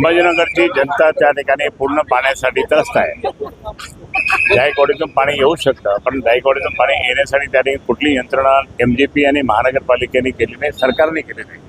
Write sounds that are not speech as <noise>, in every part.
संभाजीनगरची जनता त्या ठिकाणी पूर्ण पाण्यासाठी त्रस्त आहे. जायकवाडीतून पाणी येऊ शकतं पण जायकवाडीतून पाणी येण्यासाठी त्या ठिकाणी कुठली यंत्रणा एम जे पी आणि महानगरपालिकेने केली नाही सरकारने केली नाही.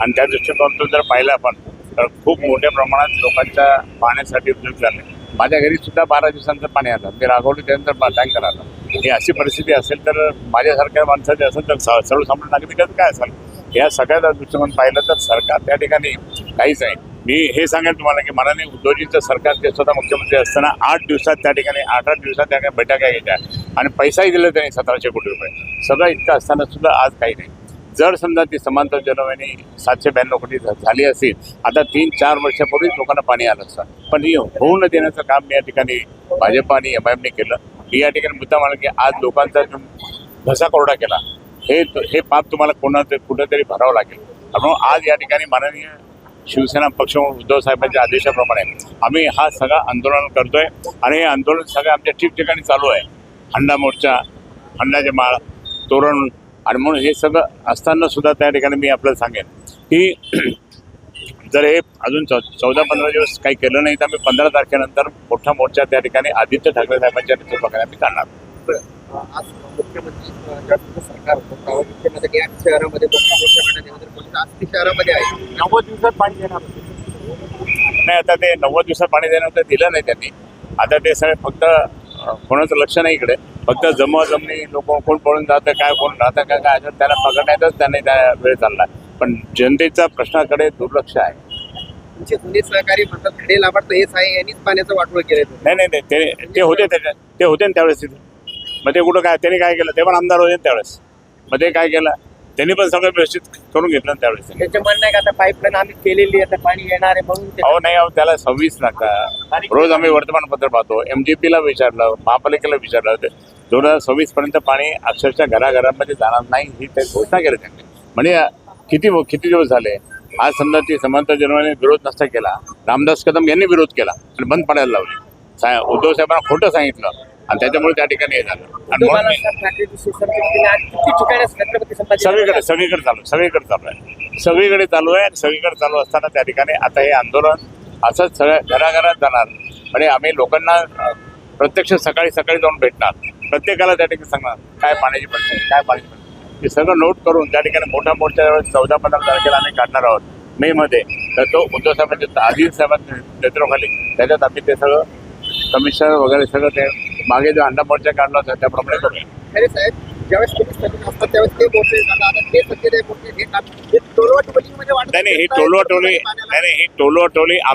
आणि त्या दृष्टिकोनातून जर पाहिलं आपण तर खूप मोठ्या प्रमाणात लोकांच्या पाण्यासाठी उपयोग झाले. माझ्या घरी सुद्धा बारा दिवसांचं पाणी आलं. मी रागवलं त्यानंतर टँकर आला. ही अशी परिस्थिती असेल तर माझ्यासारख्या माणसाची असेल तर स- सर्वसामान्य नागरिकांचं काय असेल? या सगळ्या दृष्टिकोन पाहिलं तर सरकार त्या ठिकाणी काहीच आहे. मी हे सांगेन तुम्हाला की माननीय उद्धवजींचं सरकार ते स्वतः मुख्यमंत्री असताना आठ दिवसात त्या ठिकाणी आठ आठ दिवसात त्या ठिकाणी बैठका घ्यायच्या आणि पैसाही दिला त्यांनी सतराशे कोटी रुपये. सगळं इतकं असताना सुद्धा आज काही नाही. जर समजा ती समांतर जनवाहिनी सातशे ब्याण्णव कोटी झाली असेल आता तीन चार वर्षापूर्वीच लोकांना पाणी आलं असतं. पण ही होऊ न देण्याचं काम या ठिकाणी भाजप आणि एम आय एमने केलं. मी या ठिकाणी मुद्दा म्हणाल की आज लोकांचा जो घसा कोरडा केला हे हे पाप तुम्हाला कोणा कुठंतरी भरावं लागेल. म्हणून आज या ठिकाणी माननीय शिवसेना पक्ष उद्धव साहेबांच्या आदेशाप्रमाणे आम्ही हा सगळा आंदोलन करतोय आणि हे आंदोलन सगळं आमच्या ठिकठिकाणी चालू आहे. हंडा मोर्चा हंडाचे माळ तोरण आणि म्हणून हे सगळं असताना सुद्धा त्या ठिकाणी मी आपल्याला सांगेन की <clears throat> जर हे अजून चौ चौदा पंधरा दिवस काही केलं नाही तर आम्ही पंधरा तारखेनंतर मोठा मोर्चा त्या ठिकाणी आदित्य ठाकरे साहेबांच्या नेतृत्वाखाली आम्ही काढणार आज मुख्यमंत्री सरकार शहरामध्ये मोठा मोर्चा काढण्यात येणार होता. आज ते शहरामध्ये आहे. नव्वद दिवसात पाणी येणार नाही आता ते नव्वद दिवसात पाणी देणं तर दिलं नाही त्यांनी. आता ते सगळे फक्त कोणाचं लक्ष नाही इकडे. फक्त जमवा जमणी लोक कोण पळून जातं काय कोण राहतं काय काय असं त्यांना पकडण्यातच त्यांनी त्या वेळ चालला. पण जनतेच्या प्रश्नाकडे दुर्लक्ष आहे. तुमचे जुने सहकारी म्हणतात खडे लाभार्थ हेच आहे यांनीच पाण्याचं वाटोळ केलंय. नाही नाही नाही ते ते होते त्याच्यात ते होते ना त्यावेळेस तिथे. मग ते कुठं काय त्यांनी काय केलं? ते पण आमदार होते त्यावेळेस. मग ते काय केलं? त्यांनी पण सगळं व्यवस्थित करून घेतलं ना त्यावेळेस त्यांनी. त्याचं म्हणणं आहे का आता पाईपलाईन आम्ही केलेली आहे आता पाणी येणार आहे म्हणून ते- अहो नाही अहो त्याला सव्वीस नका रोज आम्ही वर्तमानपत्र पाहतो. एम जी पीला विचारलं महापालिकेला विचारलं दोन हजार सव्वीस पर्यंत पाणी अक्षरशः घराघरामध्ये जाणार नाही ही ते घोषणा केली त्यांनी. म्हणजे किती किती दिवस झाले? आज समजा ती समांतर जनवाने विरोध नसता केला. रामदास कदम यांनी विरोध केला आणि बंद पडायला लावली. सा उद्धव साहेबांना खोटं सांगितलं. आणि त्याच्यामुळे त्या ठिकाणी हे झालं. आणि म्हणून सगळीकडे सगळीकडे चालू आहे, सगळीकडे चालू आहे. सगळीकडे चालू आहे आणि सगळीकडे चालू असताना त्या ठिकाणी आता हे आंदोलन असंच सगळ्या घराघरात जाणार. म्हणजे आम्ही लोकांना प्रत्यक्ष सकाळी सकाळी जाऊन भेटणार. प्रत्येकाला त्या ठिकाणी सांगणार काय पाण्याची परिस्थिती काय पाण्याची परिस्थिती. हे सगळं नोट करून त्या ठिकाणी मोठा मोर्चा चौदा पंधरा तारखेला आम्ही काढणार आहोत. मे मध्ये तर तो उद्धव साहेबांच्या आदिल साहेबांच्या नेतृत्वाखाली त्याच्यात आम्ही ते सगळं कमिशनर वगैरे सगळं ते मागे जो अंडा मोर्चा काढला होता त्याप्रमाणे करूया खरे साहेब ज्यावेळेस तुम्ही सत्तेत असतात त्यावेळेस ते मोर्चे झाला आता ते हे वाटत नाही नाही ही टोलवाटोली नाही नाही ही टोलवाटोली